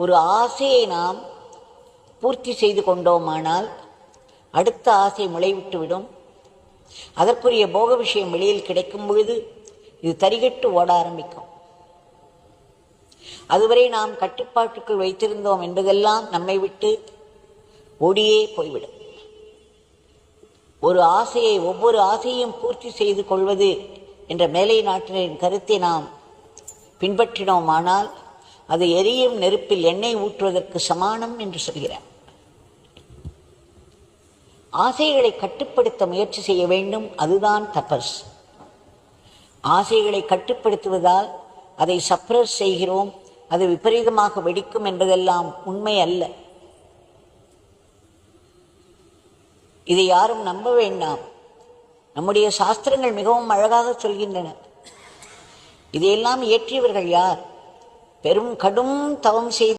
ஒரு ஆசையை நாம் பூர்த்தி செய்து கொண்டோமானால் அடுத்த ஆசை முளைவிட்டுவிடும். அதற்குரிய போக விஷயம் வெளியில் கிடைக்கும் பொழுது இது தரிகட்டு ஓட ஆரம்பிக்கும். அதுவரை நாம் கட்டுப்பாட்டுக்குள் வைத்திருந்தோம் என்பதெல்லாம் நம்மை விட்டு ஓடியே போய்விடும். ஒரு ஆசையை ஒவ்வொரு ஆசையும் பூர்த்தி செய்து கொள்வது என்ற மேலை நாட்டினரின் கருத்தை நாம் பின்பற்றினோமானால் அது எரியும் நெருப்பில் எண்ணெய் ஊற்றுவதற்கு சமானம் என்று சொல்கிறார். ஆசைகளை கட்டுப்படுத்த முயற்சி செய்ய வேண்டும் அதுதான் தபஸ். ஆசைகளை கட்டுப்படுத்துவதால் அதை சப்ரஸ் செய்கிறோம் அது விபரீதமாக வெடிக்கும் என்பதெல்லாம் உண்மை அல்ல. இதை யாரும் நம்ப வேண்டாம். நம்முடைய சாஸ்திரங்கள் மிகவும் அழகாக சொல்கின்றன. இதையெல்லாம் இயற்றியவர்கள் யார்? பெரும் கடும் தவம் செய்து